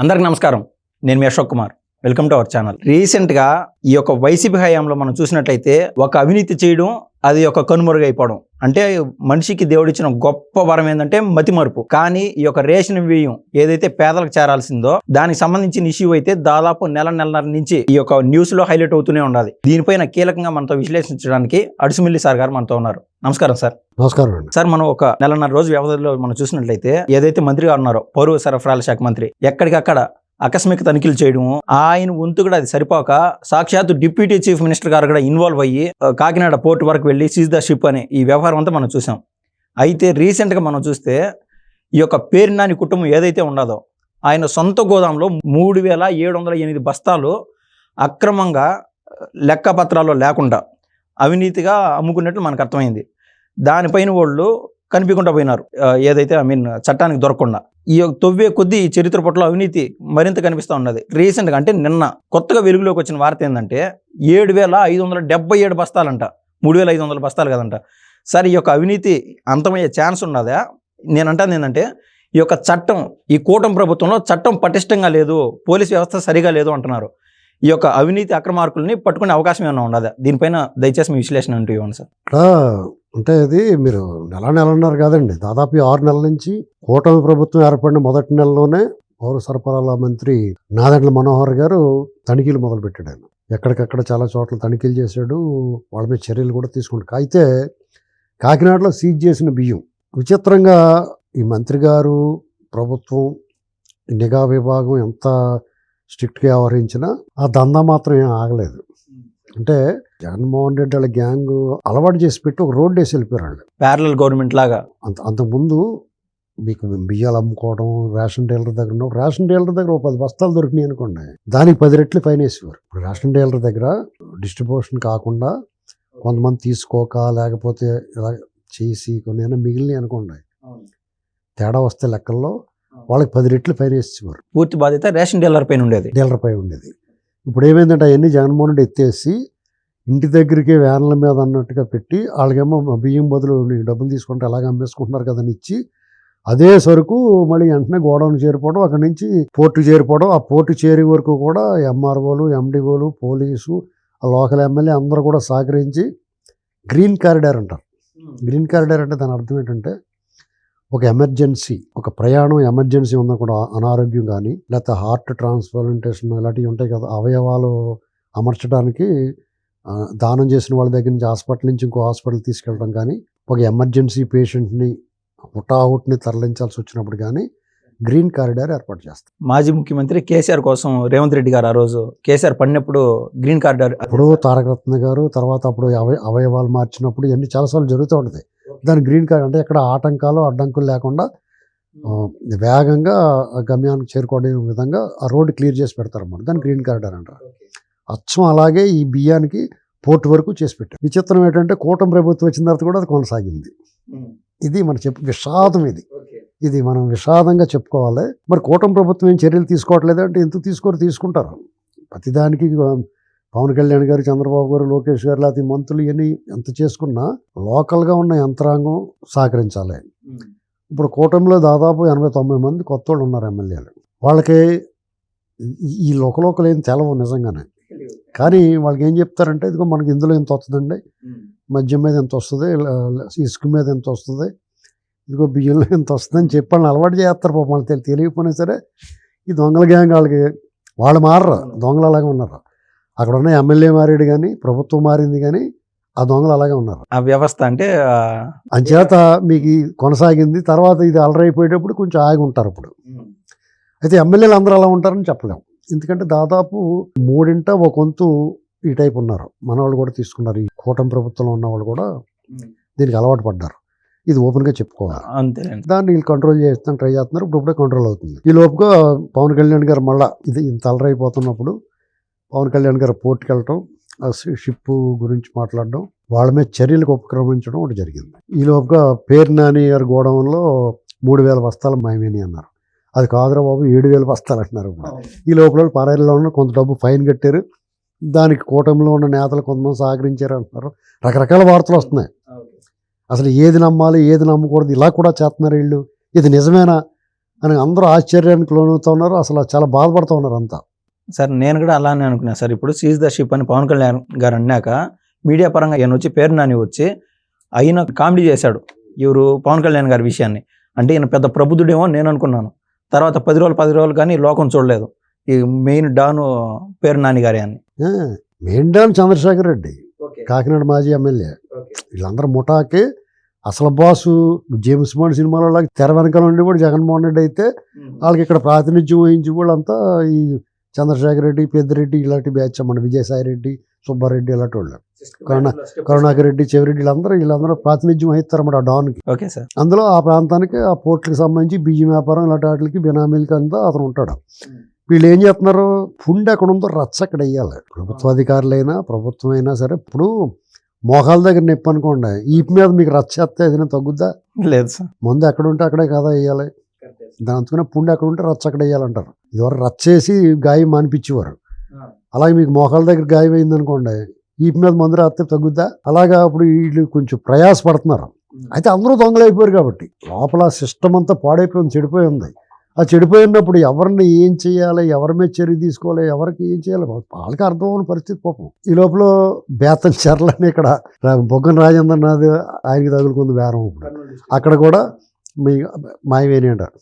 అందరికి నమస్కారం. నేను మీ Ashok Kumar. Welcome to our channel రీసెంట్గా ఈ యొక్క వైసీపీ హయాంలో మనం చూసినట్లయితే ఒక అవినీతి చేయడం అది ఒక కనుమరుగైపోవడం. అంటే మనిషికి దేవుడిచ్చిన గొప్ప వరం ఏంటంటే మతిమరుపు. కానీ ఈ యొక్క రేషన్ బియ్యం ఏదైతే పేదలకు చేరాల్సిందో దానికి సంబంధించిన ఇష్యూ అయితే దాదాపు నెల నెలన్నర నుంచి ఈ యొక్క న్యూస్లో హైలైట్ అవుతూనే ఉండాలి. దీనిపైన కీలకంగా మనతో విశ్లేషించడానికి అడుసుమిల్లి సార్ గారు మనతో ఉన్నారు. నమస్కారం సార్. నమస్కారం సార్ మనం ఒక నెలన్నర రోజు వ్యవధిలో మనం చూసినట్లయితే ఏదైతే మంత్రి గారు ఉన్నారో పౌర సరఫరాల శాఖ మంత్రి ఎక్కడికక్కడ ఆకస్మిక తనిఖీలు చేయడం ఆయన వంతు కూడా అది సరిపోక సాక్షాత్తు డిప్యూటీ చీఫ్ మినిస్టర్ గారు కూడా ఇన్వాల్వ్ అయ్యి కాకినాడ పోర్టు వరకు వెళ్ళి సీజ్ ద షిప్ అనే ఈ వ్యవహారం అంతా మనం చూసాం. అయితే రీసెంట్గా మనం చూస్తే ఈ యొక్క పేరునాని కుటుంబం ఏదైతే ఉండదో ఆయన సొంత గోదాంలో మూడు వేల ఏడు వందల ఎనిమిది బస్తాలు అక్రమంగా లెక్క పత్రాల్లో లేకుండా అవినీతిగా అమ్ముకున్నట్లు మనకు అర్థమైంది. దానిపైన వాళ్ళు కనిపించకుండా పోయినారు. ఏదైతే ఐ మీన్ చట్టానికి దొరకకుండా. ఈ యొక్క తొవ్వే కొద్దీ ఈ చరిత్ర పట్ల అవినీతి మరింత కనిపిస్తూ ఉన్నది. రీసెంట్గా అంటే నిన్న కొత్తగా వెలుగులోకి వచ్చిన వార్త ఏంటంటే ఏడు వేల ఐదు వందల డెబ్బై ఏడు బస్తాలంట. మూడు వేల ఐదు వందల బస్తాలు కదంట. సరే ఈ యొక్క అవినీతి అంతమయ్యే ఛాన్స్ ఉన్నదా? నేను అంటాను ఏంటంటే ఈ యొక్క చట్టం ఈ కూటమి ప్రభుత్వంలో చట్టం పటిష్టంగా లేదు పోలీస్ వ్యవస్థ సరిగా లేదు అంటున్నారు. ఈ యొక్క అవినీతి అక్రమార్కుల్ని పట్టుకునే అవకాశం ఏమైనా ఉండదా దీనిపైన దయచేసి మీ విశ్లేషణ అంటూ ఇవ్వండి సార్? అంటే అది. మీరు నెల నెలన్నర కాదండి. దాదాపు ఆరు నెలల నుంచి కూటమి ప్రభుత్వం ఏర్పడిన మొదటి నెలలోనే పౌర సరఫరాల మంత్రి నాదెండ్ల మనోహర్ గారు తనిఖీలు మొదలుపెట్టాడు ఆయన. ఎక్కడికక్కడ చాలా చోట్ల తనిఖీలు చేశాడు. వాళ్ళ మీద చర్యలు కూడా తీసుకుంటాడు అయితే కాకినాడలో సీజ్ చేసిన బియ్యం విచిత్రంగా ఈ మంత్రి గారు ప్రభుత్వం నిఘా విభాగం ఎంత స్ట్రిక్ట్గా వ్యవహరించినా ఆ దందా మాత్రం ఏం ఆగలేదు. అంటే జగన్మోహన్ రెడ్డి వాళ్ళ గ్యాంగ్ అలవాటు చేసి పెట్టి ఒక రోడ్డు వేసి వెళ్ళిపోయారు వాళ్ళు ప్యారలల్ గవర్నమెంట్ లాగా. అంత అంతకుముందు మీకు బియ్యాలు అమ్ముకోవడం రేషన్ డీలర్ దగ్గర ఉన్న రేషన్ డీలర్ దగ్గర ఒక పది బస్తాలు దొరికినాయి అనుకోండి. దానికి పది రెట్లు ఫైన్ వేసేవారు. ఇప్పుడు రేషన్ డీలర్ దగ్గర డిస్ట్రిబ్యూషన్ కాకుండా కొంతమంది తీసుకోక లేకపోతే ఇలా చేసి కొన్ని ఏమైనా మిగిలినాయి అనుకోండి. తేడా వస్తే లెక్కల్లో వాళ్ళకి పది రెట్లు ఫైన్ వేసేవారు. పూర్తి బాధ్యత రేషన్ డీలర్ పైన ఉండేది. డీలర్ పై ఉండేది. ఇప్పుడు ఏమైందంటే అవన్నీ జగన్మోహన్ రెడ్డి ఎత్తేసి ఇంటి దగ్గరికి వ్యాన్ల మీద అన్నట్టుగా పెట్టి వాళ్ళకేమో బియ్యం బదులు డబ్బులు తీసుకుంటే ఎలాగ అమ్మేసుకుంటున్నారు కదని ఇచ్చి అదే సరుకు మళ్ళీ వెంటనే గోడౌన్ చేరిపోవడం అక్కడి నుంచి పోర్టు చేరిపోవడం ఆ పోర్టు చేరే వరకు కూడా ఎంఆర్ఓలు ఎండిఓలు పోలీసు ఆ లోకల్ ఎమ్మెల్యే అందరూ కూడా సహకరించి గ్రీన్ కారిడార్ అంటారు. గ్రీన్ కారిడార్ అంటే దాని అర్థం ఏంటంటే ఒక ఎమర్జెన్సీ ఒక ప్రయాణం ఎమర్జెన్సీ ఉందని కూడా అనారోగ్యం కానీ లేకపోతే హార్ట్ ట్రాన్స్ప్లాంటేషన్ ఇలాంటివి ఉంటాయి కదా అవయవాలు అమర్చడానికి దానం చేసిన వాళ్ళ దగ్గర నుంచి హాస్పిటల్ నుంచి ఇంకో హాస్పిటల్ తీసుకెళ్ళడం కానీ ఒక ఎమర్జెన్సీ పేషెంట్ని హుటాహుట్ని తరలించాల్సి వచ్చినప్పుడు కానీ గ్రీన్ కారిడార్ ఏర్పాటు చేస్తాం. మాజీ ముఖ్యమంత్రి కేసీఆర్ కోసం రేవంత్ రెడ్డి గారు ఆ రోజు కేసీఆర్ పడినప్పుడు గ్రీన్ కార్డర్ అప్పుడు తారకరత్న గారు తర్వాత అప్పుడు అవయ అవయవాలు మార్చినప్పుడు ఇవన్నీ చాలాసార్లు జరుగుతూ ఉంటాయి దాని గ్రీన్ కార్డ్ అంటే ఎక్కడ ఆటంకాలు అడ్డంకులు లేకుండా వేగంగా గమ్యానికి చేరుకోవడం విధంగా ఆ రోడ్డు క్లియర్ చేసి పెడతారన్నమాట. దాన్ని గ్రీన్ కార్డర్ అంటారు. అచ్చం అలాగే ఈ బియ్యానికి పోర్ట్ వరకు చేసి పెట్టారు. విచిత్రం ఏంటంటే కూటమి ప్రభుత్వం వచ్చిన తర్వాత కూడా అది కొనసాగింది. ఇది మనం చెప్పు విషాదం ఇది. ఇది మనం విషాదంగా చెప్పుకోవాలి. మరి కూటమి ప్రభుత్వం ఏం చర్యలు తీసుకోవట్లేదు అంటే ఎందుకు తీసుకోరు తీసుకుంటారు. ప్రతిదానికి పవన్ కళ్యాణ్ గారు చంద్రబాబు గారు లోకేష్ గారు లేకపోతే మంత్రులు ఇవన్నీ ఎంత చేసుకున్నా లోకల్గా ఉన్న యంత్రాంగం సహకరించాలి. ఇప్పుడు కూటమిలో దాదాపు ఎనభై తొంభై మంది కొత్త వాళ్ళు ఉన్నారు ఎమ్మెల్యేలు. వాళ్ళకి ఈ- లోకలోకలు ఏం తెలవు నిజంగానే. కానీ వాళ్ళకి ఏం చెప్తారంటే ఇదిగో మనకి ఇందులో ఎంత వస్తుందండి మద్యం మీద ఎంత వస్తుంది ఇసుక మీద ఎంత వస్తుంది ఇదిగో బియ్యంలో ఎంత వస్తుందని చెప్పి వాళ్ళని అలవాటు చేస్తారు పాపం వాళ్ళకి తెలి- తెలియకపోయినా సరే ఈ దొంగల గ్యాంగ్ వాళ్ళకి వాళ్ళు మారరు దొంగలు అలాగే ఉన్నారు. అక్కడ ఉన్న ఎమ్మెల్యే మారాడు కానీ ప్రభుత్వం మారింది కానీ ఆ దొంగలు అలాగే ఉన్నారు. ఆ వ్యవస్థ అంటే అంచేత మీకు కొనసాగింది. తర్వాత ఇది అలరైపోయేటప్పుడు కొంచెం ఆగి ఉంటారు ఇప్పుడు అయితే ఎమ్మెల్యేలు అందరూ అలా ఉంటారని చెప్పలేం. ఎందుకంటే దాదాపు మూడింట ఒక వంతు ఈ టైప్ ఉన్నారు. మన వాళ్ళు కూడా తీసుకున్నారు. ఈ కూటమి ప్రభుత్వంలో ఉన్న వాళ్ళు కూడా దీనికి అలవాటు పడ్డారు. ఇది ఓపెన్గా చెప్పుకోవాలి. అంతేనండి. దాన్ని వీళ్ళు కంట్రోల్ చేస్తాను ట్రై చేస్తున్నారు. ఇప్పుడు ఇప్పుడే కంట్రోల్ అవుతుంది. ఈ లోపుగా పవన్ కళ్యాణ్ గారు మళ్ళా ఇది ఇంత అలరైపోతున్నప్పుడు పవన్ కళ్యాణ్ గారు పోర్టుకి వెళ్ళటం ఆ షిప్ గురించి మాట్లాడడం వాళ్ళ మీద చర్యలకు ఉపక్రమించడం ఒకటి జరిగింది. ఈ లోపుగా పేరు నాని గారి గోడౌన్లో మూడు వేల బస్తాలు మాయమేని అన్నారు. అది కాదురా బాబు ఏడు వేల బస్తాలు అంటున్నారు ఈ లోపల పారాయిల్లో ఉన్న కొంత డబ్బు ఫైన్ కట్టారు. దానికి కూటమిలో ఉన్న నేతలు కొంతమంది సహకరించారు అంటున్నారు. రకరకాల వార్తలు వస్తున్నాయి. అసలు ఏది నమ్మాలి ఏది నమ్మకూడదు ఇలా కూడా చేస్తున్నారు వీళ్ళు. ఇది నిజమేనా అని అందరూ ఆశ్చర్యానికి లోనవుతూ ఉన్నారు. అసలు చాలా బాధపడుతూ ఉన్నారు అంతా. సార్ నేను కూడా అలానే అనుకున్నా. సార్ ఇప్పుడు సీజ్ ద షిప్ అని పవన్ కళ్యాణ్ గారు అన్నాక మీడియా పరంగా ఈయన వచ్చి పేరు నాని వచ్చి ఆయన కామెడీ చేశాడు ఎవరు పవన్ కళ్యాణ్ గారి విషయాన్ని. అంటే ఈయన పెద్ద ప్రబుద్ధుడేమో నేను అనుకున్నాను. తర్వాత పది రోజులు పది రోజులు కానీ లోకం చూడలేదు. ఈ మెయిన్ డాను పేరు నాని గారి అని. మెయిన్ చంద్రశేఖర్ రెడ్డి కాకినాడ మాజీ ఎమ్మెల్యే. వీళ్ళందరూ ముఠాకి అసలు బాసు జేమ్స్ బాండ్ సినిమాలో తెర వెనకాల ఉండి కూడా జగన్మోహన్ రెడ్డి అయితే వాళ్ళకి ఇక్కడ ప్రాతినిధ్యం వహించి వాళ్ళంతా ఈ చంద్రశేఖర్ రెడ్డి పెద్దిరెడ్డి ఇలాంటి బ్యాచ్ అన్నమాట విజయసాయి రెడ్డి సుబ్బారెడ్డి ఇలాంటి వాళ్ళు. కరుణ- కరుణాకర్ రెడ్డి చెవిరెడ్డి వీళ్ళందరూ వీళ్ళందరూ ప్రాతినిధ్యం వహిస్తారన్నమాట ఆ డాన్కి ఓకే సార్ అందులో ఆ ప్రాంతానికి ఆ పోర్ట్కి సంబంధించి బియ్యం వ్యాపారం ఇలాంటి వాటికి బినామీలకి అంతా అతను ఉంటాడు. వీళ్ళు ఏం చేస్తున్నారు? ఫుడ్ ఎక్కడ ఉందో రచ్చ అక్కడ వేయాలి. ప్రభుత్వ అధికారులైనా ప్రభుత్వం అయినా సరే ఇప్పుడు మోకాల దగ్గర నొప్పి అనుకోండి. ఈ మీద మీకు రచ్చ చేస్తే ఏదైనా తగ్గుద్దా? లేదు సార్ ముందు ఎక్కడ ఉంటే అక్కడే కదా వేయాలి. దాని అందుకనే పుండు ఎక్కడ ఉంటే రచ్చ అక్కడ వేయాలంటారు. ఇదివరకు రచ్చ వేసి గాయం మానిపించేవారు. అలాగే మీకు మోకాల దగ్గర గాయం అయింది అనుకోండి ఈ మీద మందు రాస్తే తగ్గుద్దా? అలాగా అప్పుడు వీళ్ళు కొంచెం ప్రయాస పడుతున్నారు అయితే అందరూ దొంగలు అయిపోయారు కాబట్టి లోపల సిస్టమ్ అంతా పాడైపోయింది చెడిపోయి ఉంది. ఆ చెడిపోయినప్పుడు ఎవరిని ఏం చేయాలి ఎవరి మీద చర్య తీసుకోవాలి ఎవరికి ఏం చేయాలి వాళ్ళకి అర్థం అవ్వని పరిస్థితి పాపం. ఈ లోపల బేతం చెర్లని ఇక్కడ బొగ్గన రాజేంద్ర నాథ్ ఆయనకి తగులుకుంది బేరం ఇప్పుడు. అక్కడ కూడా మీ మాయవేని అంటారు.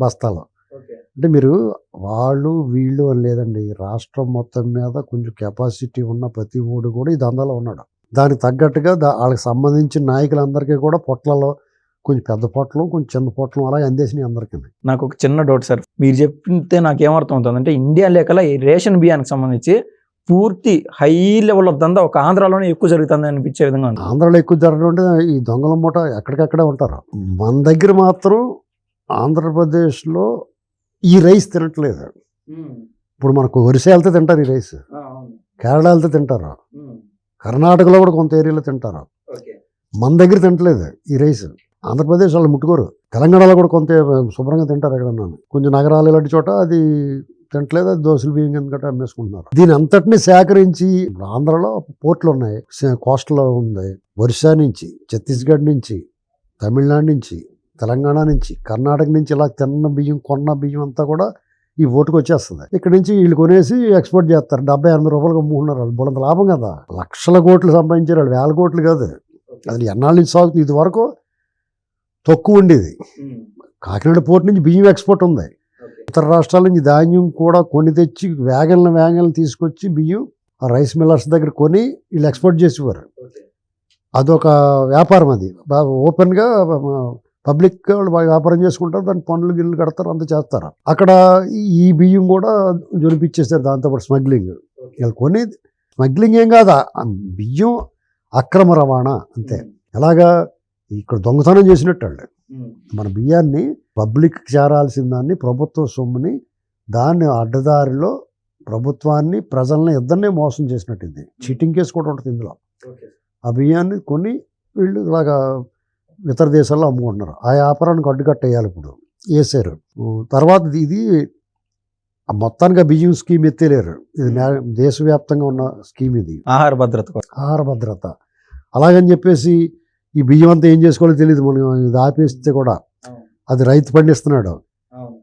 బస్తాలో. అంటే మీరు వాళ్ళు వీళ్ళు అని లేదండి. రాష్ట్రం మొత్తం మీద కొంచెం కెపాసిటీ ఉన్న ప్రతి ఊడు కూడా ఈ దందాలో ఉన్నాడు. దానికి తగ్గట్టుగా దా వాళ్ళకి సంబంధించిన నాయకులందరికీ కూడా పొట్లలో కొంచెం పెద్ద పొట్లం కొంచెం చిన్న పొట్లం అలాగే అందేసినాయి అందరికీ. నాకు ఒక చిన్న డౌట్ సార్. మీరు చెప్తే నాకు ఏమర్థం అవుతుంది అంటే ఇండియా లేకల ఈ రేషన్ బియ్యానికి సంబంధించి పూర్తి హై లెవెల్ ఆఫ్ దందా ఒక ఆంధ్రాలోనే ఎక్కువ జరుగుతుంది అనిపించే విధంగా ఉంది. ఆంధ్రాలో ఎక్కువ జరగడం అంటే ఈ దొంగల మూట ఎక్కడికక్కడే ఉంటారు. మన దగ్గర మాత్రం ఆంధ్రప్రదేశ్లో ఈ రైస్ తినట్లేదు. ఇప్పుడు మనకు ఒరిస్స వెళ్తే తింటారు ఈ రైస్. కేరళ వెళ్తే తింటారు. కర్ణాటకలో కూడా కొంత ఏరియాలో తింటారు. మన దగ్గర తింటలేదు ఈ రైస్. ఆంధ్రప్రదేశ్ వాళ్ళు ముట్టుకోరు. తెలంగాణలో కూడా కొంత శుభ్రంగా తింటారు ఎక్కడన్నా. కొంచెం నగరాలు ఇలాంటి చోట అది తింటలేదు. అది దోశలు బియ్యం కింద అమ్మేసుకుంటున్నారు. దీని అంతటిని సేకరించి ఇప్పుడు ఆంధ్రలో పోర్ట్లు ఉన్నాయి. కోస్టల్లో ఉంది. ఒరిస్సా నుంచి ఛత్తీస్గఢ్ నుంచి తమిళనాడు నుంచి తెలంగాణ నుంచి కర్ణాటక నుంచి ఇలా తిన్న బియ్యం కొన్న బియ్యం అంతా కూడా ఈ ఓటుకు వచ్చేస్తుంది. ఇక్కడ నుంచి వీళ్ళు కొనేసి ఎక్స్పోర్ట్ చేస్తారు. డెబ్బై ఎనభై రూపాయలు అమ్ముకున్నారు వాళ్ళు. బుడంత లాభం కదా? లక్షల కోట్లు సంపాదించారు వాళ్ళు. వేల కోట్లు కాదు. అది ఎన్నాళ్ళ నుంచి సాగుతుంది? ఇది వరకు తక్కువ ఉండేది. కాకినాడ పోర్ట్ నుంచి బియ్యం ఎక్స్పోర్ట్ ఉంది. ఇతర రాష్ట్రాల నుంచి ధాన్యం కూడా కొని తెచ్చి వ్యాగన్ల వ్యాగన్లు తీసుకొచ్చి బియ్యం ఆ రైస్ మిల్లర్స్ దగ్గర కొని వీళ్ళు ఎక్స్పోర్ట్ చేసేవారు. అదొక వ్యాపారం అది. ఓపెన్గా పబ్లిక్ వాళ్ళు బాగా వ్యాపారం చేసుకుంటారు దాని పనులు గిల్లు కడతారు అంత చేస్తారు. అక్కడ ఈ- ఈ బియ్యం కూడా జొనిపించేస్తారు దాంతోపాటు స్మగ్లింగ్. వీళ్ళు కొని స్మగ్లింగ్ ఏం కాదు? బియ్యం అక్రమ రవాణా అంతే. ఎలాగా? ఇక్కడ దొంగతనం చేసినట్టు వాళ్ళు మన బియ్యాన్ని పబ్లిక్ చేరాల్సిన దాన్ని ప్రభుత్వ సొమ్ముని దాన్ని అడ్డదారిలో ప్రభుత్వాన్ని ప్రజల్ని ఇద్దరినే మోసం చేసినట్టు ఇది చీటింగ్ కేసు కూడా ఉంటుంది ఇందులో. ఆ బియ్యాన్ని కొని వీళ్ళు ఇలాగా ఇతర దేశాల్లో అమ్ముకుంటున్నారు. ఆ వ్యాపారానికి అడ్డుకట్టేయాలి ఇప్పుడు. వేసారు తర్వాత ఇది మొత్తానికి బియ్యం స్కీమ్ ఎత్తేలేరు. ఇది దేశవ్యాప్తంగా ఉన్న స్కీమ్ ఇది. ఆహార భద్రత. ఆహార భద్రత. అలాగని చెప్పేసి ఈ బియ్యం అంతా ఏం చేసుకోవాలో తెలియదు మనం ఇది ఆపేస్తే కూడా అది రైతు పండిస్తున్నాడు.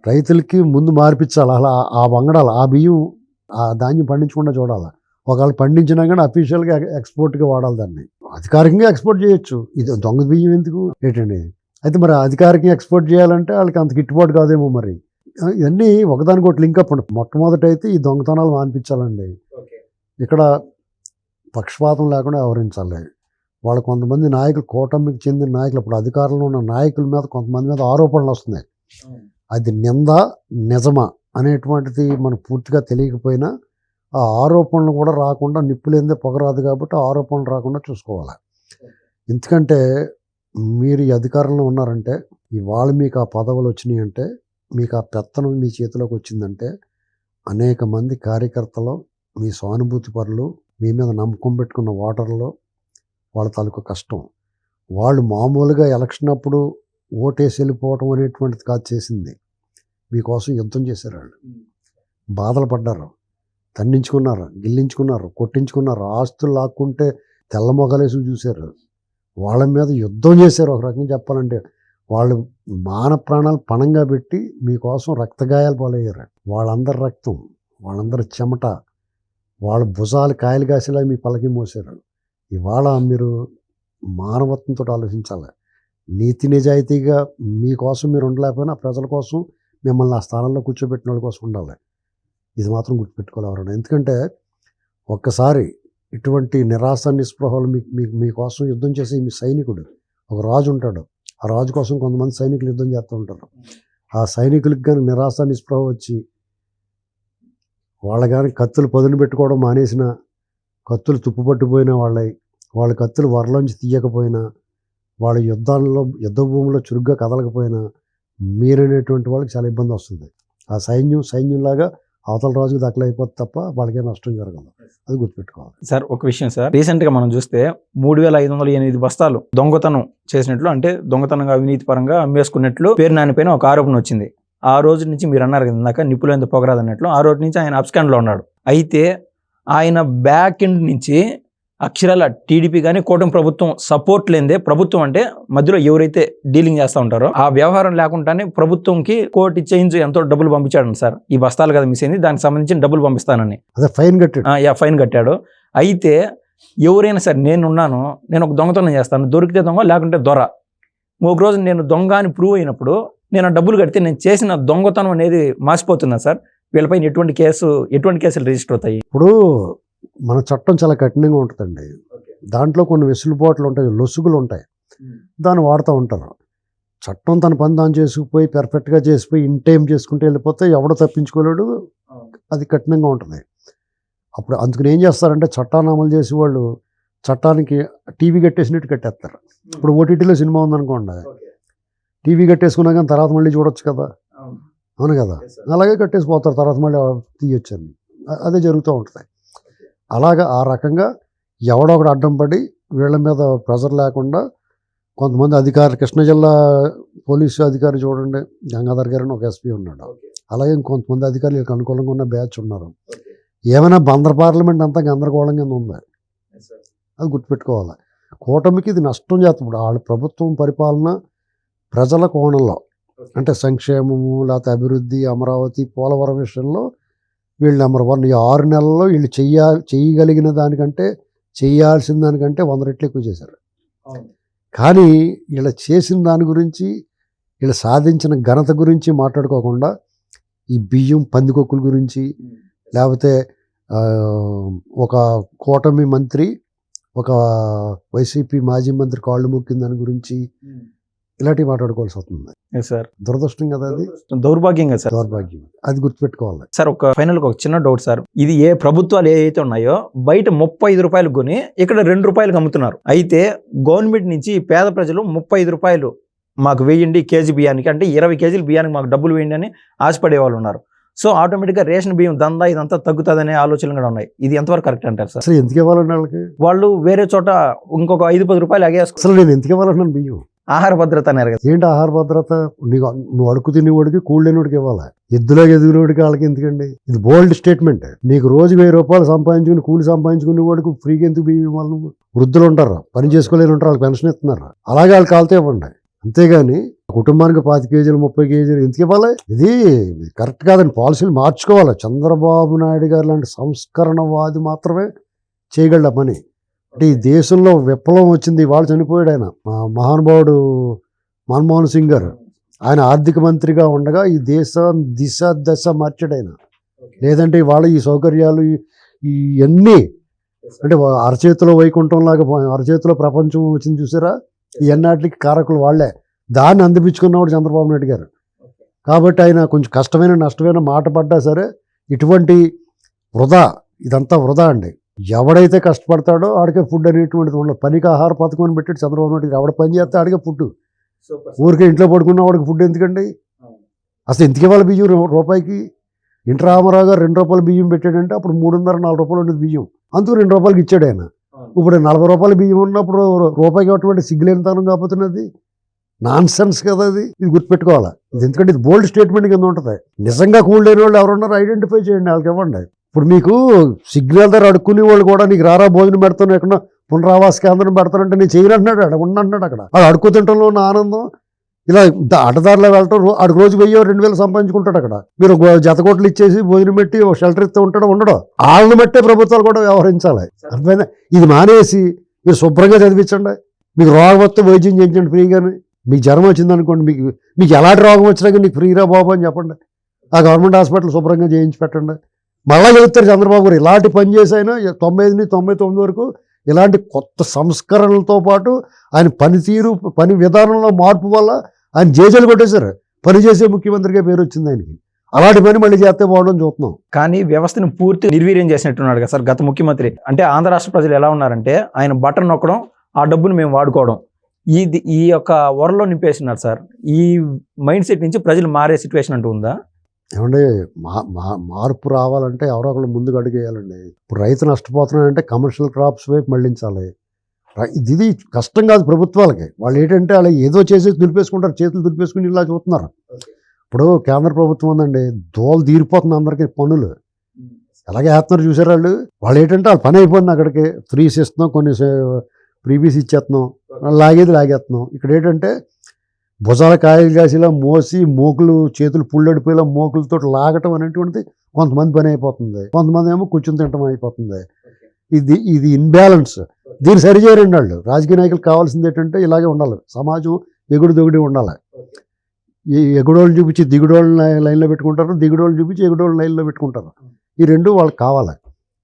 రైతులకి ముందు మార్పించాలి అలా ఆ వంగడాలి ఆ బియ్యం ఆ ధాన్యం పండించకుండా చూడాలి. ఒకవేళ పండించినా కానీ అఫీషియల్గా ఎక్స్పోర్ట్గా వాడాలి దాన్ని. అధికారికంగా ఎక్స్పోర్ట్ చేయొచ్చు. ఇది దొంగ బియ్యం ఎందుకు? ఏంటండి? అయితే మరి అధికారికంగా ఎక్స్పోర్ట్ చేయాలంటే వాళ్ళకి అంత గిట్టుబాటు కాదేమో మరి. ఇవన్నీ ఒకదానికొకటి లింక్ అప్ మొట్టమొదట అయితే ఈ దొంగతనాలు మానిపించాలండి. ఇక్కడ పక్షపాతం లేకుండా వ్యవహరించాలి. వాళ్ళు కొంతమంది నాయకులు కూటమికి చెందిన నాయకులు ఇప్పుడు అధికారంలో ఉన్న నాయకుల మీద కొంతమంది మీద ఆరోపణలు వస్తున్నాయి. అది నింద నిజమా అనేటువంటిది మనకు పూర్తిగా తెలియకపోయినా ఆ ఆరోపణలు కూడా రాకుండా నిప్పులేందే పొగరాదు కాబట్టి ఆరోపణలు రాకుండా చూసుకోవాలి. ఎందుకంటే మీరు ఈ అధికారంలో ఉన్నారంటే ఇవాళ మీకు ఆ పదవులు వచ్చినాయి అంటే మీకు ఆ పెత్తనం మీ చేతిలోకి వచ్చిందంటే అనేక మంది కార్యకర్తలు మీ సానుభూతి పరులు మీ మీద నమ్మకం పెట్టుకున్న ఓటర్లు వాళ్ళ తాలూకు కష్టం. వాళ్ళు మామూలుగా ఎలక్షన్ అప్పుడు ఓటేసి వెళ్ళిపోవటం అనేటువంటిది కాదు చేసింది. మీకోసం యుద్ధం చేశారు వాళ్ళు. బాధలు పడ్డారు. తండించుకున్నారు గిల్లించుకున్నారు కొట్టించుకున్నారు. ఆస్తులు లాక్కుంటే తెల్ల మొగలేసి చూశారు. వాళ్ళ మీద యుద్ధం చేశారు ఒక రకంగా చెప్పాలంటే. వాళ్ళు మాన ప్రాణాలు పణంగా పెట్టి మీకోసం రక్తగాయాలు పాలయ్యారు. వాళ్ళందరి రక్తం వాళ్ళందరి చెమట వాళ్ళ భుజాలు కాయలు కాసేలా మీ పలకి మోసారు ఇవాళ మీరు మానవత్వంతో ఆలోచించాలి. నీతి నిజాయితీగా మీకోసం మీరు ఉండలేకపోయినా ప్రజల కోసం మిమ్మల్ని ఆ స్థానంలో కూర్చోబెట్టిన వాళ్ళ కోసం ఉండాలి. ఇది మాత్రం గుర్తుపెట్టుకోవాలి ఎందుకంటే ఒక్కసారి ఇటువంటి నిరాశ నిస్పృహలు మీకు మీ మీకోసం యుద్ధం చేసే మీ సైనికుడు ఒక రాజు ఉంటాడు. ఆ రాజు కోసం కొంతమంది సైనికులు యుద్ధం చేస్తూ ఉంటారు. ఆ సైనికులకు కానీ నిరాశ నిస్పృహ వచ్చి వాళ్ళ కానీ కత్తులు పదును పెట్టుకోవడం మానేసిన కత్తులు తుప్పుపట్టిపోయిన వాళ్ళై వాళ్ళ కత్తులు వరలోంచి తీయకపోయినా వాళ్ళ యుద్ధాల్లో యుద్ధ భూమిలో చురుగ్గా కదలకపోయినా మీరనేటువంటి వాళ్ళకి చాలా ఇబ్బంది వస్తుంది. ఆ సైన్యం సైన్యంలాగా అవతల రాజుకు దక్కలైపోతే తప్ప వాళ్ళకే నష్టం జరగదు. అది గుర్తుపెట్టుకోవాలి. సార్ ఒక విషయం సార్. రీసెంట్గా మనం చూస్తే మూడు వేల ఐదు వందల ఎనిమిది బస్తాలు దొంగతనం చేసినట్లు అంటే దొంగతనంగా అవినీతి పరంగా అమ్మేసుకున్నట్లు పేరు నానిపైన ఒక ఆరోపణ వచ్చింది. ఆ రోజు నుంచి మీరు అన్నారు కదా ఇందాక నిప్పులు ఎంత పొగరాదు అన్నట్లు ఆ రోజు నుంచి ఆయన అప్స్కాండ్లో ఉన్నాడు. అయితే ఆయన బ్యాక్ ఎండ్ నుంచి అక్షరాల టీడీపీ కానీ కూటమి ప్రభుత్వం సపోర్ట్ లేదే ప్రభుత్వం అంటే మధ్యలో ఎవరైతే డీలింగ్ చేస్తూ ఉంటారో ఆ వ్యవహారం లేకుండానే ప్రభుత్వంకి కోటి చేంజ్ ఎంతో డబ్బులు పంపించాడు సార్. ఈ బస్తాలు కదా మిస్ అయింది. దానికి సంబంధించిన డబ్బులు పంపిస్తానని. అదే ఫైన్ కట్టాడు. ఆ, యా ఫైన్ కట్టాడు. అయితే ఎవరైనా సరే నేనున్నాను నేను ఒక దొంగతనం చేస్తాను. దొరికితే దొంగ లేకుంటే దొర. ఒక రోజు నేను దొంగ అని ప్రూవ్ అయినప్పుడు నేను ఆ డబ్బులు కడితే నేను చేసిన దొంగతనం అనేది మాసిపోతుందా సార్. వీళ్ళపైన ఎటువంటి కేసు ఎటువంటి కేసులు రిజిస్టర్ అవుతాయి? ఇప్పుడు మన చట్టం చాలా కఠినంగా ఉంటుందండి. దాంట్లో కొన్ని వెసులుబాట్లు ఉంటాయి లొసుగులు ఉంటాయి. దాన్ని వాడుతూ ఉంటారు. చట్టం తన పని దాన్ని చేసుకుపోయి పెర్ఫెక్ట్గా చేసిపోయి ఇన్ టైం చేసుకుంటూ వెళ్ళిపోతే ఎవడో తప్పించుకోలేడు. అది కఠినంగా ఉంటుంది. అప్పుడు అందుకని ఏం చేస్తారంటే చట్టాన్ని అమలు చేసే వాళ్ళు చట్టానికి టీవీ కట్టేసినట్టు కట్టేస్తారు. ఇప్పుడు ఓటీటీలో సినిమా ఉందనుకోండి. టీవీ కట్టేసుకున్నా కానీ తర్వాత మళ్ళీ చూడొచ్చు కదా. అవును. కదా. అలాగే కట్టేసిపోతారు తర్వాత మళ్ళీ తీయొచ్చని. అదే జరుగుతూ ఉంటుంది. అలాగా ఆ రకంగా ఎవడో ఒకడు అడ్డం పడి వీళ్ళ మీద ప్రెజర్ లేకుండా కొంతమంది అధికారులు కృష్ణా జిల్లా పోలీసు అధికారి చూడండి గంగాధర్ గారు ఒక ఎస్పీ ఉన్నాడు. అలాగే ఇంకొంతమంది అధికారులు వీళ్ళకి అనుకూలంగా ఉన్న బ్యాచ్ ఉన్నారు. ఏమైనా బందర్ పార్లమెంట్ అంతా గందరగోళం కింద ఉంది? అది గుర్తుపెట్టుకోవాలి. కూటమికి ఇది నష్టం చేస్తుంది. వాళ్ళ ప్రభుత్వం పరిపాలన ప్రజల కోణంలో అంటే సంక్షేమము లేకపోతే అభివృద్ధి అమరావతి పోలవరం విషయంలో వీళ్ళు నెంబర్ వన్. ఈ ఆరు నెలల్లో వీళ్ళు చెయ్య చేయగలిగిన దానికంటే చేయాల్సిన దానికంటే వంద రెట్లు ఎక్కువ చేశారు. కానీ వీళ్ళ చేసిన దాని గురించి వీళ్ళు సాధించిన ఘనత గురించి మాట్లాడుకోకుండా ఈ బియ్యం పందికొక్కుల గురించి లేకపోతే ఒక కూటమి మంత్రి ఒక వైసీపీ మాజీ మంత్రి కాళ్ళు మొక్కిన దాని గురించి ఇలాంటివి మాట్లాడుకోవాల్సి వస్తుంది. సార్ దురదృష్టం కదా అది? దౌర్భాగ్యంగా సార్ దౌర్భాగ్యం. అది గుర్తుపెట్టుకోవాలి. సార్ ఒక ఫైనల్ ఒక చిన్న డౌట్ సార్ ఇది ఏ ప్రభుత్వాలు ఏవైతే ఉన్నాయో బయట ముప్పై ఐదు రూపాయలు కొని ఇక్కడ రెండు రూపాయలకు అమ్ముతున్నారు. అయితే గవర్నమెంట్ నుంచి పేద ప్రజలు ముప్పై ఐదు రూపాయలు మాకు వేయండి కేజీ బియ్యానికి అంటే ఇరవై కేజీలు బియ్యానికి మాకు డబ్బులు వేయండి అని ఆశపడే వాళ్ళు ఉన్నారు. సో ఆటోమేటిక్గా రేషన్ బియ్యం దందా ఇదంతా తగ్గుతుందనే ఆలోచనలు కూడా ఉన్నాయి. ఇది ఎంతవరకు కరెక్ట్ అంటారు సార్ ఎందుకు వాళ్ళకి? వాళ్ళు వేరే చోట ఇంకొక ఐదు పది రూపాయలు అగేసుకు అసలు నేను ఎందుకు ఇవ్వాలంటున్నాను బియ్యం? ఆహార భద్రత అన్నారు కదా ఏంటి ఆహార భద్రత? నీకు నువ్వు అడుగు తినేవాడికి కూళ్ళేనోడికి ఇవ్వాలి? ఎద్దులోకి ఎదుగులోడికి వాళ్ళకి ఎందుకండి? ఇది బోల్డ్ స్టేట్మెంట్ నీకు రోజు వెయ్యి రూపాయలు సంపాదించుకుని కూలి సంపాదించుకునే వాడికి ఫ్రీగా ఎందుకు బియ్యం ఇవ్వాలి నువ్వు? వృద్ధులు ఉంటారు? పని చేసుకోలేని ఉంటారు? వాళ్ళకి పెన్షన్ ఇస్తున్నారు? అలాగే వాళ్ళు కాలుతో ఇవ్వండి. అంతేగాని కుటుంబానికి పాతి కేజీలు ముప్పై కేజీలు ఎందుకు ఇవ్వాలి? ఇది కరెక్ట్ కాదండి పాలసీలు మార్చుకోవాలి. చంద్రబాబు నాయుడు గారు లాంటి సంస్కరణవాది మాత్రమే చేయగలడు పని. అంటే ఈ దేశంలో విప్లవం వచ్చింది వాళ్ళు చనిపోయాడు ఆయన. మా మహానుభావుడు మన్మోహన్ సింగ్ గారు. ఆయన ఆర్థిక మంత్రిగా ఉండగా ఈ దేశ దిశ దశ మార్చాడు ఆయన. లేదంటే ఇవాళ ఈ సౌకర్యాలు ఇవన్నీ అంటే అరచేతిలో వైకుంఠం లాగా అరచేతిలో ప్రపంచం వచ్చింది చూసారా? ఈ ఎన్నాటికి కారకులు వాళ్ళే. దాన్ని అందిపించుకున్నవాడు చంద్రబాబు నాయుడు గారు. కాబట్టి ఆయన కొంచెం కష్టమైన నష్టమైన మాట పడ్డా సరే ఇటువంటి వృధా ఇదంతా వృధా అండి. ఎవడైతే కష్టపడతాడో ఆడికే ఫుడ్ అనేటువంటిది ఉండదు. పనికి ఆహార పథకం అని పెట్టి చంద్రబాబు నాయుడు ఎవడ పని చేస్తే ఆడికే ఫుడ్ ఊరికే ఇంట్లో పడుకున్న వాడికి ఫుడ్ ఎందుకండి? అసలు ఎందుకు ఇవ్వాలి బియ్యం రూపాయికి? ఇంటి రామారావు గారు రెండు రూపాయలు బియ్యం పెట్టాడంటే అప్పుడు మూడున్నర నాలుగు రూపాయలు ఉండేది బియ్యం. అందుకు రెండు రూపాయలకి ఇచ్చాడు ఆయన. ఇప్పుడు నలభై రూపాయల బియ్యం ఉన్నప్పుడు రూపాయికి అటువంటి సిగ్గులేనితనం కాకపోతున్నది? నాన్ సెన్స్ కదా అది. ఇది గుర్తుపెట్టుకోవాలి. ఇది ఎందుకంటే ఇది బోల్డ్ స్టేట్మెంట్ కింద ఉంటుంది. నిజంగా కూల్ లేని వాళ్ళు ఎవరున్నారో ఐడెంటిఫై చేయండి. వాళ్ళకి ఇవ్వండి. ఇప్పుడు మీకు సిగ్నల్ దగ్గర అడుక్కునే వాళ్ళు కూడా నీకు రారా భోజనం పెడతాను ఎక్కడ పునరావాస కేంద్రం పెడతానంటే నేను చేయను అంటున్నాడు అక్కడ ఉన్నన్నాడు అక్కడ. వాడు అడుక్కు తింటంలో ఉన్న ఆనందం. ఇలా అడ్డదారిలో వెళ్ళటం ఆడు రోజు వెయ్యో రెండు వేలు సంపాదించుకుంటాడు అక్కడ. మీరు ఒక జత కోట్లు ఇచ్చేసి భోజనం పెట్టి ఒక షెల్టర్ ఇస్తూ ఉంటాడు ఉండడు వాళ్ళని బట్టే ప్రభుత్వాలు కూడా వ్యవహరించాలి. అర్థమైందా? ఇది మానేసి మీరు శుభ్రంగా చదివించండి. మీకు రోగం వస్తే వైద్యం చేయించండి ఫ్రీగానే. మీకు జ్వరం వచ్చింది అనుకోండి మీకు మీకు ఎలాంటి రోగం వచ్చినా కానీ నీకు ఫ్రీరా బాబు అని చెప్పండి. ఆ గవర్నమెంట్ హాస్పిటల్ శుభ్రంగా చేయించి పెట్టండి. మళ్ళా చెబుతారు చంద్రబాబు గారు ఇలాంటి పని చేసైనా తొంభై ఐదు నుంచి తొంభై తొమ్మిది వరకు ఇలాంటి కొత్త సంస్కరణలతో పాటు ఆయన పనితీరు పని విధానంలో మార్పు వల్ల ఆయన జేజలు కొట్టేశారు. పని చేసే ముఖ్యమంత్రిగా పేరు వచ్చింది ఆయనకి. అలాంటి పని మళ్ళీ చేస్తే బాగుండని చూస్తున్నాం. కానీ వ్యవస్థను పూర్తి నిర్వీర్యం చేసినట్టున్నాడు కదా సార్ గత ముఖ్యమంత్రి. అంటే ఆంధ్ర రాష్ట్ర ప్రజలు ఎలా ఉన్నారంటే ఆయన బటన్ నొక్కడం ఆ డబ్బును మేము వాడుకోవడం. ఇది ఈ యొక్క వరలో నింపేసినారు సార్. ఈ మైండ్ సెట్ నుంచి ప్రజలు మారే సిచ్యువేషన్ అంటూ ఉందా? ఏమంటే మా మా- మార్పు రావాలంటే ఎవరో ఒకళ్ళు ముందుకు అడిగేయాలండి. ఇప్పుడు రైతు నష్టపోతున్నాడంటే కమర్షియల్ క్రాప్స్ వైపు మళ్ళించాలి ఇది ఇది కష్టం కాదు ప్రభుత్వాలకి. వాళ్ళు ఏంటంటే వాళ్ళు ఏదో చేసేసి దులిపేసుకుంటారు చేతులు దులిపేసుకుని ఇలా చూస్తున్నారు. ఇప్పుడు కేంద్ర ప్రభుత్వం ఉందండి దోలు తీరిపోతుంది అందరికీ పనులు. ఎలాగే వేస్తున్నారు చూసారు వాళ్ళు? వాళ్ళు ఏంటంటే వాళ్ళ పని అయిపోయింది అక్కడికి. ఫ్రీస్ ఇస్తున్నాం కొన్ని ప్రీవీస్ ఇచ్చేస్తున్నాం లాగేది లాగేస్తున్నాం. ఇక్కడ ఏంటంటే భుజాల కాయలు కాసేలా మోసి మోకులు చేతులు పుల్లడిపోయేలా మోకులతో లాగటం అనేటువంటిది కొంతమంది పని అయిపోతుంది. కొంతమంది ఏమో కూర్చుని తినటం అయిపోతుంది. ఇది ఇది ఇన్బ్యాలెన్స్ దీన్ని సరిచేయరండి వాళ్ళు. రాజకీయ నాయకులు కావాల్సింది ఏంటంటే ఇలాగే ఉండాలి. సమాజం ఎగుడు దిగుడు ఉండాలి. ఈ ఎగుడోళ్ళు చూపించి దిగుడోళ్ళ లైన్లో పెట్టుకుంటారు. దిగుడోళ్ళు చూపించి ఎగుడోళ్ళ లైన్లో పెట్టుకుంటారు. ఈ రెండు వాళ్ళకి కావాలి.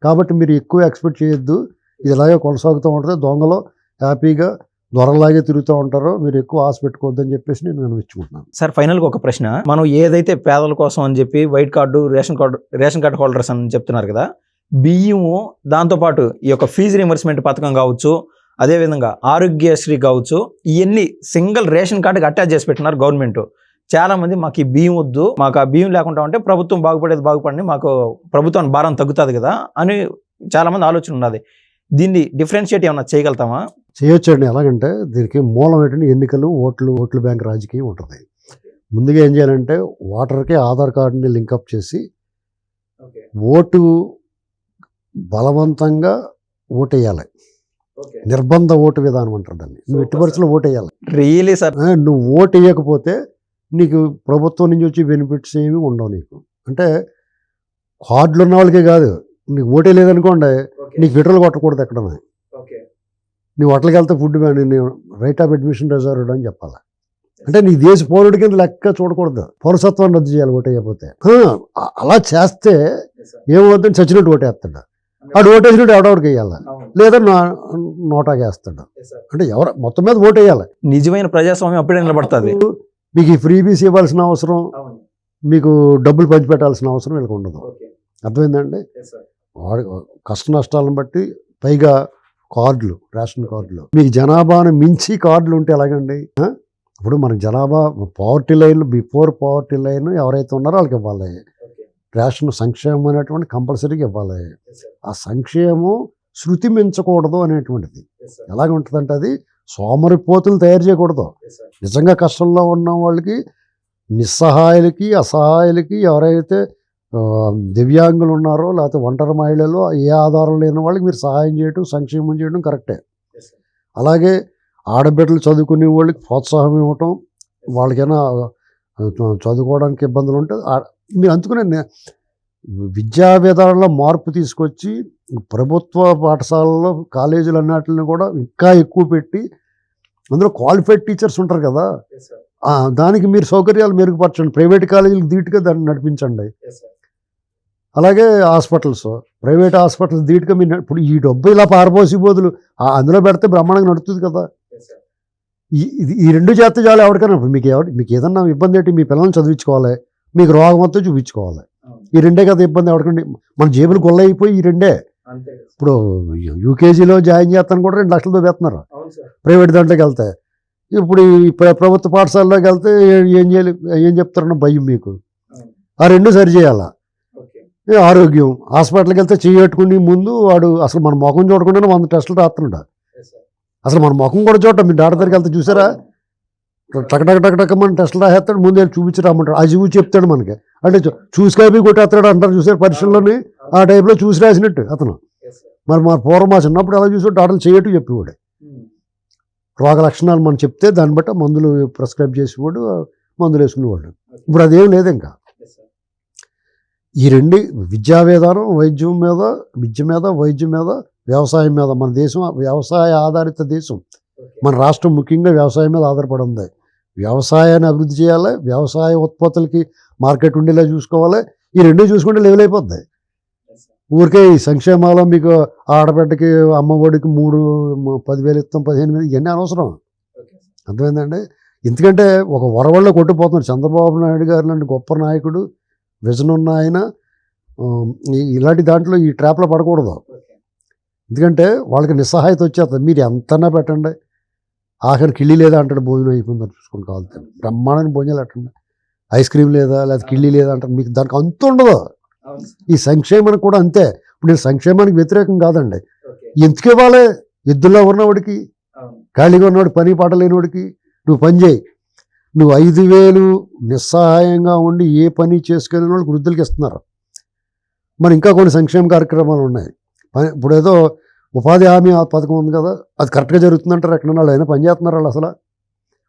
కాబట్టి మీరు ఎక్కువ ఎక్స్పెక్ట్ చేయొద్దు. ఇది ఇలాగే కొనసాగుతూ ఉంటుంది. దొంగలు హ్యాపీగా దొరలాగే తిరుగుతూ ఉంటారో మీరు ఎక్కువ ఆశ పెట్టుకోవద్దని చెప్పేసి నేను వినిపించుకుంటున్నాను సార్ ఫైనల్గా ఒక ప్రశ్న. మనం ఏదైతే పేదల కోసం అని చెప్పి white card ration card ration card holders అని చెప్తున్నారు కదా బియ్యము దాంతోపాటు ఈ యొక్క ఫీజు రిమర్స్మెంట్ పథకం కావచ్చు అదేవిధంగా ఆరోగ్యశ్రీ కావచ్చు ఇవన్నీ సింగిల్ రేషన్ కార్డుకి అటాచ్ చేసి పెట్టినారు గవర్నమెంట్. చాలామంది మాకు ఈ బియ్యం వద్దు మాకు ఆ బియ్యం లేకుండా ఉంటే ప్రభుత్వం బాగుపడేది బాగుపడింది మాకు ప్రభుత్వం భారం తగ్గుతుంది కదా అని చాలామంది ఆలోచన ఉన్నది. దీన్ని డిఫరెన్షియేట్ ఏమైనా చేయగలుగుతామా? చేయొచ్చండి. ఎలాగంటే దీనికి మూలం ఏంటంటే ఎన్నికలు ఓట్లు ఓట్ల బ్యాంక్ రాజకీయం ఉంటుంది. ముందుగా ఏం చేయాలంటే ఓటర్కి ఆధార్ కార్డుని లింకప్ చేసి ఓటు బలవంతంగా ఓటేయాలి. నిర్బంధ ఓటు విధానం అంటారు దాన్ని. నువ్వు ఎట్టి పరిస్థితుల్లో ఓటేయాలి. రియలీ సార్ నువ్వు ఓటు వేయకపోతే నీకు ప్రభుత్వం నుంచి వచ్చే బెనిఫిట్స్ ఏమి ఉండవు నీకు. అంటే కార్డులు ఉన్న వాళ్ళకే కాదు. నీకు ఓటే లేదనుకోండి నీకు పెట్రోల్ కొట్టకూడదు ఎక్కడ నీ హోటల్కి వెళ్తే ఫుడ్ నేను రైట్ ఆఫ్ అడ్మిషన్ రిజర్వ్డ్ అని చెప్పాలి? అంటే నీ దేశ పౌరుడి కింద లెక్క చూడకూడదు. పౌరసత్వాన్ని రద్దు చేయాలి ఓటేయకపోతే అలా చేస్తే ఏమవుతుందని చచ్చినట్టు ఓటేస్తాడు. ఆడు ఓటేసినట్టు ఎవడెవరికి వేయాలి లేదా నా నోటాకి వేస్తాడు అంటే ఎవరు మొత్తం మీద ఓటేయాలి నిజమైన ప్రజాస్వామ్యం అప్పుడే నిలబడుతుంది. మీకు ఈ ఫ్రీబీస్ ఇవ్వాల్సిన అవసరం మీకు డబ్బులు పంచిపెట్టాల్సిన అవసరం వీళ్ళకి ఉండదు. అర్థమైందండి వాడి కష్ట నష్టాలను బట్టి పైగా కార్డులు రేషన్ కార్డులు. మీకు జనాభాను మించి కార్డులు ఉంటే ఎలాగండి? ఇప్పుడు మన జనాభా poverty line before poverty line ఎవరైతే ఉన్నారో వాళ్ళకి ఇవ్వాలి. రేషన్ సంక్షేమం అనేటువంటి కంపల్సరీగా ఇవ్వాలి. ఆ సంక్షేమం శృతి మించకూడదు అనేటువంటిది. ఎలాగ ఉంటుందంటే అది సోమరిపోతులు తయారు చేయకూడదు. నిజంగా కష్టంలో ఉన్న వాళ్ళకి నిస్సహాయులకి అసహాయులకి ఎవరైతే దివ్యాంగులు ఉన్నారో లేకపోతే ఒంటరి మహిళలు ఏ ఆధారం లేని వాళ్ళకి మీరు సహాయం చేయడం సంక్షేమం చేయడం కరెక్టే. అలాగే ఆడబిడ్డలు చదువుకునే వాళ్ళకి ప్రోత్సాహం ఇవ్వటం వాళ్ళకైనా చదువుకోవడానికి ఇబ్బందులు ఉంటే మీరు అందుకునే విద్యా విధానంలో మార్పు తీసుకొచ్చి ప్రభుత్వ పాఠశాలల్లో కాలేజీలు అన్నిటిని కూడా ఇంకా ఎక్కువ పెట్టి అందులో క్వాలిఫైడ్ టీచర్స్ ఉంటారు కదా? దానికి మీరు సౌకర్యాలు మెరుగుపరచండి. ప్రైవేట్ కాలేజీలకు ధీటుగా దాన్ని నడిపించండి. అలాగే హాస్పిటల్స్ ప్రైవేట్ హాస్పిటల్స్ ధీటుగా మీరు ఇప్పుడు ఈ డబ్బు ఇలా పారబోసి బోదులు అందులో పెడితే బ్రహ్మాండంగా నడుస్తుంది కదా. ఈ ఇది ఈ రెండు చేస్తే చాలు ఎవరికైనా. మీకు ఎవరి మీకు ఏదన్నా ఇబ్బంది ఏంటి మీ పిల్లల్ని చదివించుకోవాలి మీకు రోగం వస్తే చూపించుకోవాలి. ఈ రెండే కదా ఇబ్బంది ఎవరికండి. మన జేబులు గొల్ల అయిపోయి ఈ రెండే. ఇప్పుడు యూకేజీలో జాయిన్ చేస్తాను కూడా రెండు లక్షలతో పెడుతున్నారు ప్రైవేట్ దాంట్లోకి వెళ్తే. ఇప్పుడు ప్రభుత్వ పాఠశాలలోకి వెళ్తే ఏ- చేయాలి ఏం చెప్తారన్న భయం మీకు. ఆ రెండు సరి చేయాలా? ఆరోగ్యం. హాస్పిటల్కి వెళ్తే చేయట్టుకుని ముందు వాడు అసలు మన ముఖం చూడకుండానే వంద టెస్టులు రాస్తున్నాడు అసలు మన ముఖం కూడా చూడటం మీ డాక్టర్ దగ్గరికి వెళ్తే చూసారా? టక్ టక్ టక్ టక్ మన టెస్టులు రాసేస్తాడు ముందు వెళ్ళి చూపించి రమ్మంటాడు. అది చూసి చెప్తాడు మనకి. అంటే చూ- చూసుకాయ కొట్టేస్తాడు అంటారు చూసారు పరీక్షల్లోని? ఆ టైప్లో చూసి రాసినట్టు అతను. మరి మా పూర్వం మా చిన్నప్పుడు ఎలా చూసి డాక్టర్లు చేయట్టు చెప్పేవాడు. రోగ లక్షణాలు మనం చెప్తే దాన్ని బట్టి మందులు ప్రిస్క్రైబ్ చేసేవాడు మందులు వేసుకునేవాళ్ళు ఇప్పుడు అదేం లేదు ఇంకా ఈ రెండు విద్యా విధానం వైద్యం మీద విద్య మీద వైద్యం మీద వ్యవసాయం మీద. మన దేశం వ్యవసాయ ఆధారిత దేశం. మన రాష్ట్రం ముఖ్యంగా వ్యవసాయం మీద ఆధారపడి ఉంది. వ్యవసాయాన్ని అభివృద్ధి చేయాలి. వ్యవసాయ ఉత్పత్తులకి మార్కెట్ ఉండేలా చూసుకోవాలి. ఈ రెండు చూసుకుంటే లెవెల్ అయిపోద్ది. ఊరికే ఈ సంక్షేమాలు మీకు ఆడబిడ్డకి అమ్మఒడికి మూడు పదివేలు ఇస్తాం పదిహేను వేలు ఇవన్నీ అనవసరం. అర్థమైందండి? ఎందుకంటే ఒక వరవల్లో కొట్టిపోతున్నారు చంద్రబాబు నాయుడు గారు లాంటి గొప్ప నాయకుడు విజన్ ఉన్న ఆయన ఇలాంటి దాంట్లో ఈ ట్రాప్లో పడకూడదు. ఎందుకంటే వాళ్ళకి నిస్సహాయత వచ్చేస్తుంది. మీరు ఎంతన్నా పెట్టండి. ఆఖరి కిళ్ళి లేదా అంటాడు భోజనం అయిపోయిందని చూసుకొని కావాలి బ్రహ్మాండానికి భోజనాలు పెట్టండి. ఐస్ క్రీమ్ లేదా లేదా కిళ్ళి లేదా అంటారు. మీకు దానికి అంత ఉండదు. ఈ సంక్షేమానికి కూడా అంతే. ఇప్పుడు నేను సంక్షేమానికి వ్యతిరేకం కాదండి. ఎందుకు ఇవ్వాలి? ఎద్దుల్లో ఉన్నవాడికి ఖాళీగా ఉన్నవాడికి పని పాట లేనివాడికి నువ్వు పని చేయి. నువ్వు ఐదు వేలు నిస్సహాయంగా ఉండి ఏ పని చేసుకునే వాళ్ళు వృద్ధులకి ఇస్తున్నారు. మరి ఇంకా కొన్ని సంక్షేమ కార్యక్రమాలు ఉన్నాయి. పని- ఇప్పుడు ఏదో ఉపాధి హామీ పథకం ఉంది కదా అది కరెక్ట్గా జరుగుతుందంటారు ఎక్కడ వాళ్ళు అయినా పని చేస్తున్నారు వాళ్ళు అసలు?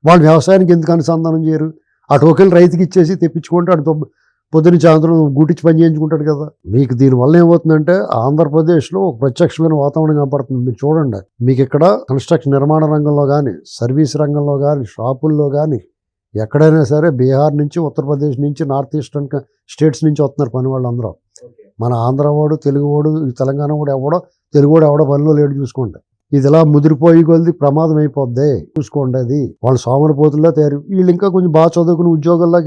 వాళ్ళు వ్యవసాయానికి ఎందుకు అనుసంధానం చేయరు? ఆ టోకెన్ రైతుకి ఇచ్చేసి తెప్పించుకుంటాడు పొ- పొద్దున్న సాయంత్రం గుట్టించి పని చేయించుకుంటాడు కదా. మీకు దీనివల్ల ఏమవుతుందంటే ఆంధ్రప్రదేశ్లో ఒక ప్రత్యక్షమైన వాతావరణం కనపడుతుంది. మీరు చూడండి. మీకు ఇక్కడ కన్స్ట్రక్షన్ నిర్మాణ రంగంలో కానీ సర్వీస్ రంగంలో కానీ షాపుల్లో కానీ ఎక్కడైనా సరే బీహార్ నుంచి ఉత్తరప్రదేశ్ నుంచి నార్త్ ఈస్టర్న్ స్టేట్స్ నుంచి వస్తున్నారు పని వాళ్ళందరూ. మన ఆంధ్ర వాడు తెలుగు వాడు ఈ తెలంగాణ వాడు ఎవడో తెలుగు వాడు ఎవడో పనిలో లేడు చూసుకోండి. ఇది ఇలా ముదిరిపోయి కొలిది ప్రమాదం అయిపోద్ది. చూసుకోండి అది. వాళ్ళు సోమరిపోతుల్లో తయారు వీళ్ళు ఇంకా కొంచెం బాగా చదువుకుని ఉద్యోగాల్లో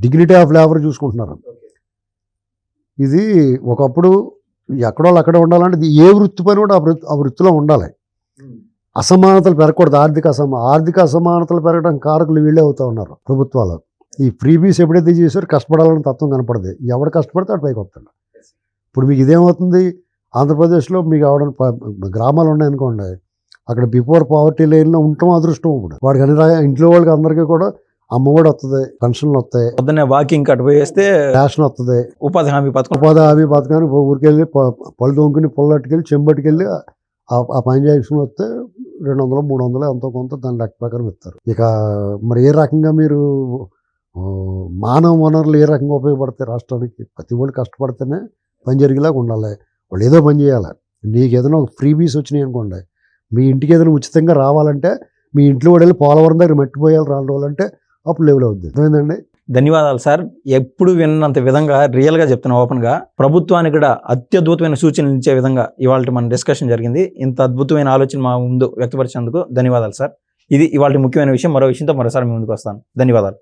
డిగ్నిటీ ఆఫ్ లేబర్ చూసుకుంటున్నారు. ఇది ఒకప్పుడు ఎక్కడో అక్కడే ఉండాలంటే ఏ వృత్తి పని కూడా ఆ వృత్తిలో ఉండాలి. అసమానతలు పెరగకూడదు. ఆర్థిక అసమా ఆర్థిక అసమానతలు పెరగడం కారకులు వీళ్ళే అవుతా ఉన్నారు ప్రభుత్వాలు. ఈ ఫ్రీబీస్ ఎప్పుడైతే చేశారో కష్టపడాలని తత్వం కనపడదు. ఎవడు కష్టపడితే అటు పైకి వస్తాడు. ఇప్పుడు మీకు ఇదేమవుతుంది? ఆంధ్రప్రదేశ్లో మీకు ఆవిడ గ్రామాలు ఉన్నాయనుకోండి అక్కడ బిఫోర్ పావర్టీ లైన్లో ఉండటం అదృష్టం ఇప్పుడు. వాడికి అన్ని ఇంట్లో వాళ్ళకి అందరికీ కూడా అమ్మఒడి వస్తుంది పెన్షన్లు వస్తాయి పొద్దున్నే వాకింగ్ అటు పోయేస్తే రేషన్ వస్తుంది ఉపాధి హామీ పథకం. ఉపాధి హామీ పథకానికి ఊరికెళ్ళి పళ్ళు దొంకుని పొల్లట్టుకెళ్ళి చెంబట్టుకెళ్ళి ఆ- ఆ పని చేసుకుని వస్తే రెండు వందలు మూడు వందలు ఎంతో కొంత దాని లెక్క ప్రకారం ఇస్తారు. ఇక మరి ఏ రకంగా మీరు మానవ వనరులు ఏ రకంగా ఉపయోగపడతాయి రాష్ట్రానికి? ప్రతి వాళ్ళు కష్టపడితేనే పని జరిగేలాగా ఉండాలి. వాళ్ళు ఏదో పని చేయాలి. నీకు ఏదైనా ఒక ఫ్రీ బీస్ వచ్చినాయి అనుకోండి. మీ ఇంటికి ఏదైనా ఉచితంగా రావాలంటే మీ ఇంట్లో వాడు వెళ్ళి పోలవరం దగ్గర మట్టిపోయాలి రావాలంటే అప్పుడు లెవెల్ అవుద్ది. అర్థమైందండి? ధన్యవాదాలు సార్. ఎప్పుడు విన్నంత విధంగా రియల్గా చెప్తున్నా ఓపెన్గా ప్రభుత్వానికి కూడా అత్యద్భుతమైన సూచనలు ఇచ్చే విధంగా ఇవాళ మన డిస్కషన్ జరిగింది. ఇంత అద్భుతమైన ఆలోచన మా ముందు వ్యక్తపరిచినందుకు ధన్యవాదాలు సార్. ఇది ఇవాళ ముఖ్యమైన విషయం. మరో విషయంతో మరోసారి మీ ముందుకు వస్తాను. ధన్యవాదాలు.